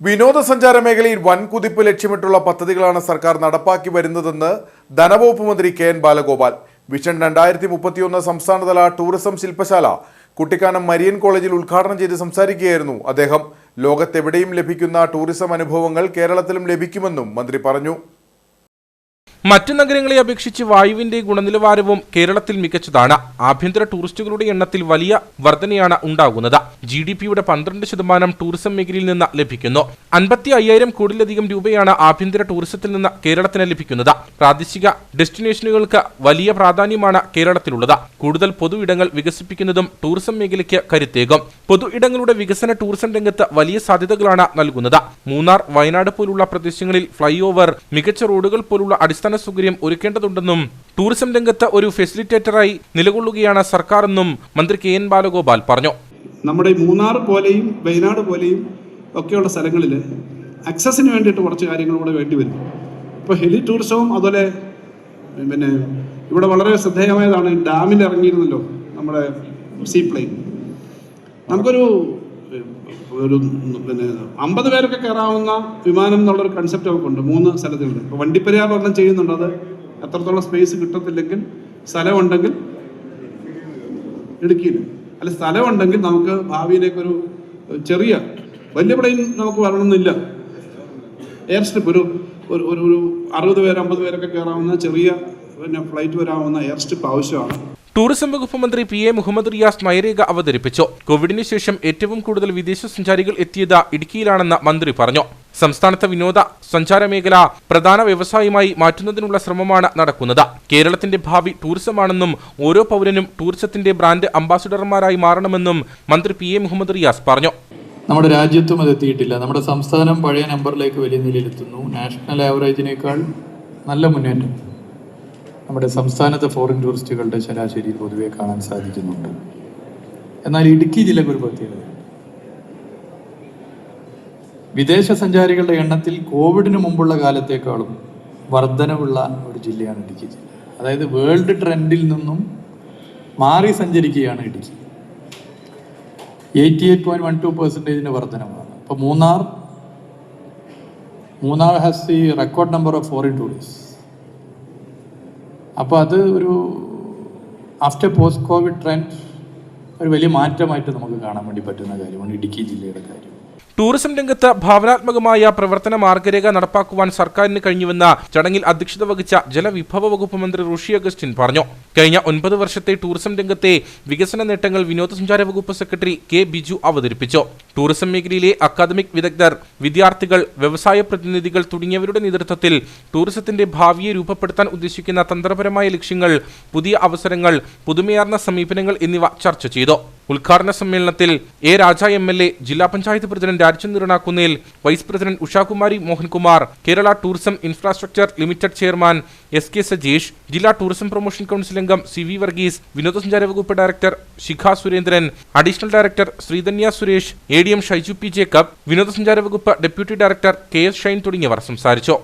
വിനോദസഞ്ചാര മേഖലയിൽ വൻ കുതിപ്പ് ലക്ഷ്യമിട്ടുള്ള പദ്ധതികളാണ് സർക്കാർ നടപ്പാക്കി വരുന്നതെന്ന് ധനവകുപ്പ് മന്ത്രി കെ എൻ ബാലഗോപാൽ. വിഷൻ രണ്ടായിരത്തി മുപ്പത്തിയൊന്ന് സംസ്ഥാനതല ടൂറിസം ശില്പശാല കുട്ടിക്കാനം മരിയൻ കോളേജിൽ ഉദ്ഘാടനം ചെയ്ത് സംസാരിക്കുകയായിരുന്നു അദ്ദേഹം. ലോകത്തെവിടെയും ലഭിക്കുന്ന ടൂറിസം അനുഭവങ്ങൾ കേരളത്തിലും ലഭിക്കുമെന്നും മന്ത്രി പറഞ്ഞു. മറ്റു നഗരങ്ങളെ അപേക്ഷിച്ച് വായുവിന്റെ ഗുണനിലവാരവും കേരളത്തിൽ മികച്ചതാണ്. ആഭ്യന്തര ടൂറിസ്റ്റുകളുടെ എണ്ണത്തിൽ വലിയ വർധനയാണ് ഉണ്ടാകുന്നത്. ജി ഡി പിയുടെ പന്ത്രണ്ട് ശതമാനം ടൂറിസം മേഖലയിൽ നിന്ന് ലഭിക്കുന്നു. അൻപത്തി അയ്യായിരം കോടിയിലധികം രൂപയാണ് ആഭ്യന്തര ടൂറിസത്തിൽ നിന്ന് കേരളത്തിന് ലഭിക്കുന്നത്. പ്രാദേശിക ഡെസ്റ്റിനേഷനുകൾക്ക് വലിയ പ്രാധാന്യമാണ് കേരളത്തിലുള്ളത്. കൂടുതൽ പൊതു ഇടങ്ങൾ വികസിപ്പിക്കുന്നതും ടൂറിസം മേഖലയ്ക്ക് കരുത്തേകും. പൊതു ഇടങ്ങളുടെ വികസന ടൂറിസം രംഗത്ത് വലിയ സാധ്യതകളാണ് നൽകുന്നത്. മൂന്നാർ വയനാട് പോലുള്ള പ്രദേശങ്ങളിൽ ഫ്ലൈ ഓവർ മികച്ച റോഡുകൾ പോലുള്ള അടിസ്ഥാന സൗകര്യം ഒരുക്കേണ്ടതുണ്ടെന്നും ടൂറിസം രംഗത്ത് ഒരു ഫെസിലിറ്റേറ്ററായി നിലകൊള്ളുകയാണ് സർക്കാർ എന്നും മന്ത്രി കെ എൻ ബാലഗോപാൽ പറഞ്ഞു. നമ്മുടെ മൂന്നാർ പോലെയും വയനാട് പോലെയും ഒക്കെയുള്ള സ്ഥലങ്ങളിൽ അക്സസിന് വേണ്ടിയിട്ട് കുറച്ച് കാര്യങ്ങൾ കൂടെ വേണ്ടി വരും. ഇപ്പോൾ ഹെലി ടൂറിസവും അതുപോലെ പിന്നെ ഇവിടെ വളരെ ശ്രദ്ധേയമായതാണ് ഡാമിൽ ഇറങ്ങിയിരുന്നല്ലോ നമ്മുടെ സീ പ്ലെയിൻ നമുക്കൊരു ഒരു പിന്നെ അമ്പത് പേരൊക്കെ കയറാവുന്ന വിമാനം എന്നുള്ളൊരു കൺസെപ്റ്റ് ഉണ്ട്. മൂന്ന് സ്ഥലത്തുണ്ട് ഇപ്പോൾ വണ്ടിപ്പെരിയാർ ഒരെണ്ണം ചെയ്യുന്നുണ്ട്. അത് എത്രത്തോളം സ്പേസ് കിട്ടത്തില്ലെങ്കിൽ സ്ഥലമുണ്ടെങ്കിൽ ഇടുക്കിയിൽ അല്ല സ്ഥലമുണ്ടെങ്കിൽ നമുക്ക് ഭാവിയിലേക്കൊരു ചെറിയ വലിയ പ്ലെയിൻ നമുക്ക് വരണമെന്നില്ല. എയർ സ്ട്രിപ്പ് ഒരു ഒരു ഒരു അറുപത് പേര് അമ്പത് പേരൊക്കെ കയറാവുന്ന ചെറിയ പിന്നെ ഫ്ലൈറ്റ് വരാവുന്ന എയർ സ്ട്രിപ്പ് ആവശ്യമാണ് ടൂറിസം വകുപ്പ് മന്ത്രി പി എ മുഹമ്മദ് റിയാസ് നയരേഖ അവതരിപ്പിച്ചു. കോവിഡിന് ശേഷം ഏറ്റവും കൂടുതൽ വിദേശ സഞ്ചാരികൾ എത്തിയത് ഇടുക്കിയിലാണെന്ന് മന്ത്രി പറഞ്ഞു. സംസ്ഥാനത്തെ വിനോദ സഞ്ചാര മേഖല പ്രധാന വ്യവസായമായി മാറ്റുന്നതിനുള്ള ശ്രമമാണ് നടക്കുന്നത്. കേരളത്തിന്റെ ഭാവി ടൂറിസമാണെന്നും ഓരോ പൗരനും ടൂറിസത്തിന്റെ ബ്രാൻഡ് അംബാസിഡർമാരായി മാറണമെന്നും മന്ത്രി പി എ മുഹമ്മദ് റിയാസ് പറഞ്ഞു. നമ്മുടെ രാജ്യത്തും അത് എത്തിയിട്ടില്ല. നമ്മുടെ സംസ്ഥാനം പഴയ നമ്പറിലേക്ക് വലിയ നിലയിലെത്തുന്നു. നാഷണൽ ആവറേജിനേക്കാൾ നല്ല മുന്നേറ്റം. നമ്മുടെ സംസ്ഥാനത്തെ ഫോറിൻ ടൂറിസ്റ്റുകളുടെ ശരാശരിയിൽ പൊതുവെ കാണാൻ സാധിക്കുന്നുണ്ട്. എന്നാൽ ഇടുക്കി ജില്ലയ്ക്ക് ഒരു പ്രത്യേകത. വിദേശ സഞ്ചാരികളുടെ എണ്ണത്തിൽ കോവിഡിന് മുമ്പുള്ള കാലത്തേക്കാളും വർധനവുള്ള ഒരു ജില്ലയാണ് ഇടുക്കി ജില്ല. അതായത് വേൾഡ് ട്രെൻഡിൽ നിന്നും മാറി സഞ്ചരിക്കുകയാണ് Idukki. Eighty eight point one two പെർസെന്റേജിന്റെ വർധനമാണ്. അപ്പോൾ Munnar Munnar has the record number of foreign tourist അപ്പോൾ അത് ഒരു ആഫ്റ്റർ പോസ്റ്റ് കോവിഡ് ട്രെൻഡ് ഒരു വലിയ മാറ്റമായിട്ട് നമുക്ക് കാണാൻ വേണ്ടി പറ്റുന്ന കാര്യമാണ് ഇടുക്കി ജില്ലയുടെ കാര്യം. ടൂറിസം രംഗത്ത് ഭാവനാത്മകമായ പ്രവർത്തന മാർഗരേഖ നടപ്പാക്കുവാൻ സർക്കാരിന് കഴിഞ്ഞുവെന്ന് ചടങ്ങിൽ അധ്യക്ഷത വഹിച്ച ജലവിഭവ വകുപ്പ് മന്ത്രി റുഷി അഗസ്റ്റിൻ പറഞ്ഞു. കഴിഞ്ഞ ഒൻപത് വർഷത്തെ ടൂറിസം രംഗത്തെ വികസന നേട്ടങ്ങൾ വിനോദസഞ്ചാര വകുപ്പ് സെക്രട്ടറി കെ ബിജു അവതരിപ്പിച്ചു. ടൂറിസം മേഖലയിലെ അക്കാദമിക് വിദഗ്ധർ വിദ്യാർത്ഥികൾ വ്യവസായ പ്രതിനിധികൾ തുടങ്ങിയവരുടെ നേതൃത്വത്തിൽ ടൂറിസത്തിന്റെ ഭാവിയെ രൂപപ്പെടുത്താൻ ഉദ്ദേശിക്കുന്ന തന്ത്രപരമായ ലക്ഷ്യങ്ങൾ പുതിയ അവസരങ്ങൾ പുതുമയാർന്ന സമീപനങ്ങൾ എന്നിവ ചർച്ച ചെയ്തു. ഉദ്ഘാടന സമ്മേളനത്തിൽ A Raja M L A ജില്ലാ panchayat president Rajachandran Kunnel vice president Ushakumari Mohankumar Kerala tourism infrastructure limited chairman S K Sajeesh ജില്ലാ ടൂറിസം പ്രൊമോഷൻ കൗൺസിൽ അംഗം സി വി വർഗീസ് വിനോദസഞ്ചാര വകുപ്പ് director Shikha Surendran additional director Sreedhanya Suresh A D M Shaiju P Jacob വിനോദസഞ്ചാര വകുപ്പ് deputy director K S Shine തുടങ്ങിയവർ സംസാരിച്ചു.